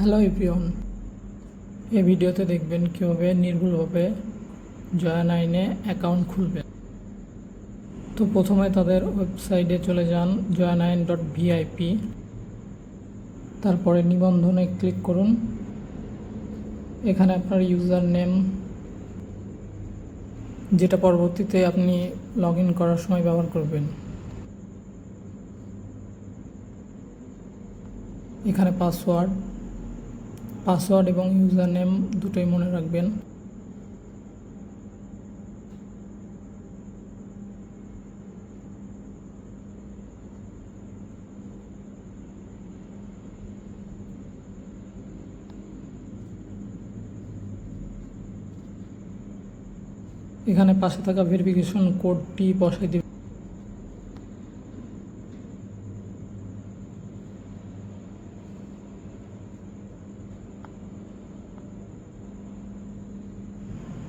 Hello ইপ্রিয়ন এই ভিডিওতে দেখবেন কীভাবে নির্ভুলভাবে জয়া নাইনে অ্যাকাউন্ট খুলবেন। তো প্রথমে তাদের ওয়েবসাইটে চলে যান জয়া নাইন ডট ভিআইপি। তারপরে নিবন্ধনে ক্লিক করুন। এখানে আপনার ইউজার নেম, যেটা পরবর্তীতে আপনি লগ ইন করার সময় ব্যবহার করবেন। এখানে পাসওয়ার্ড পাসওয়ার্ড এবং ইউজার নেম দুটোই মনে রাখবেন। এখানে পাশে থাকা ভেরিফিকেশন কোডটি বসাই দিবেন।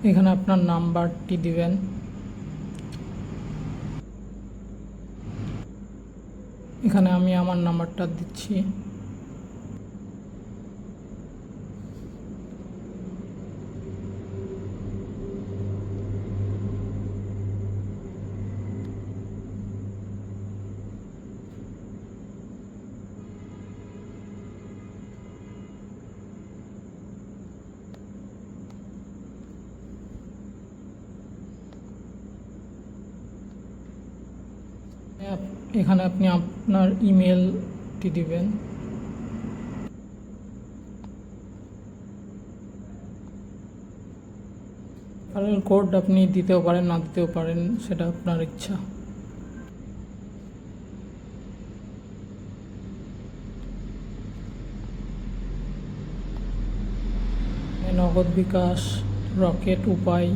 এখানে আপনার নাম্বারটি দিবেন। এখানে আমি আমার নাম্বারটা দিচ্ছি। এখানে আপনি আপনার ইমেলটি দিবেন। কোড আপনি দিতেও পারেন, না দিতেও পারেন, সেটা আপনার ইচ্ছা। নগদ বিকাশ, রকেট, উপায়,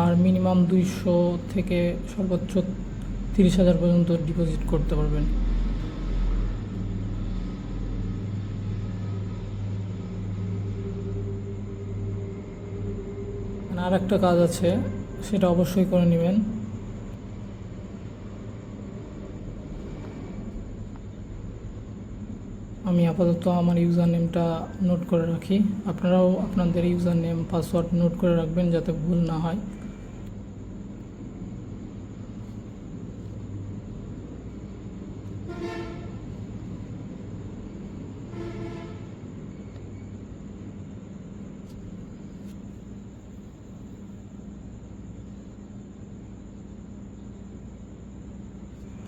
আর মিনিমাম দুইশো থেকে সর্বোচ্চ তিরিশ হাজার পর্যন্ত ডিপোজিট করতে পারবেন। আর একটা কাজ আছে, সেটা অবশ্যই করে নেবেন। আমি আপাতত আমার ইউজার নেমটা নোট করে রাখি। আপনারাও আপনাদের ইউজার নেম পাসওয়ার্ড নোট করে রাখবেন যাতে ভুল না হয়।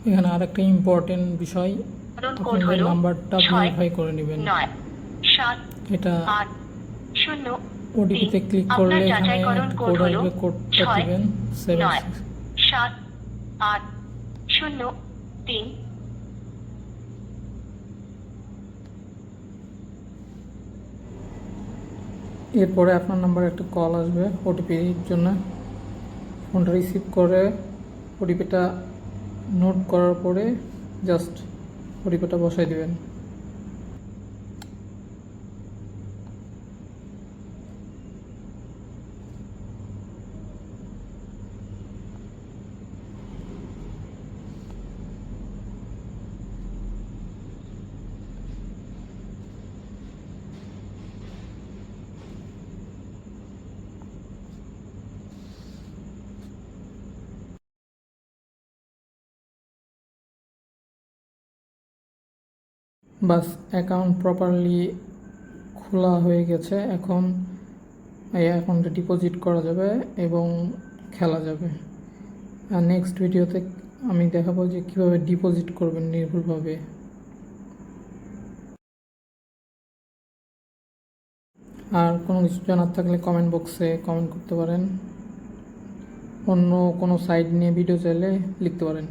এখানে আরেকটা ইম্পর্টেন্ট বিষয় হলো নাম্বারটা ভেরিফাই করে নেবেন। এটা ওটিপিতে। ক্লিক করলে এখানে কোড আসবে কোডটা দিবেন সেভেন সাত আট শূন্য তিন। এরপরে আপনার নাম্বারে একটা কল আসবে ওটিপির জন্য। ফোনটা রিসিভ করে ওটিপিটা নোট করার পরে জাস্ট ওটিপিটা বসাই দিবেন। বাস অ্যাকাউন্ট প্রপারলি খোলা হয়ে গেছে। এখন এই অ্যাকাউন্টে ডিপোজিট করা যাবে এবং খেলা যাবে। আর নেক্সট ভিডিওতে আমি দেখাবো যে কীভাবে ডিপোজিট করবেন নির্ভুলভাবে। আর কোনো কিছু জানার থাকলে কমেন্ট বক্সে কমেন্ট করতে পারেন। অন্য কোনো সাইট নিয়ে ভিডিও চাইলে লিখতে পারেন।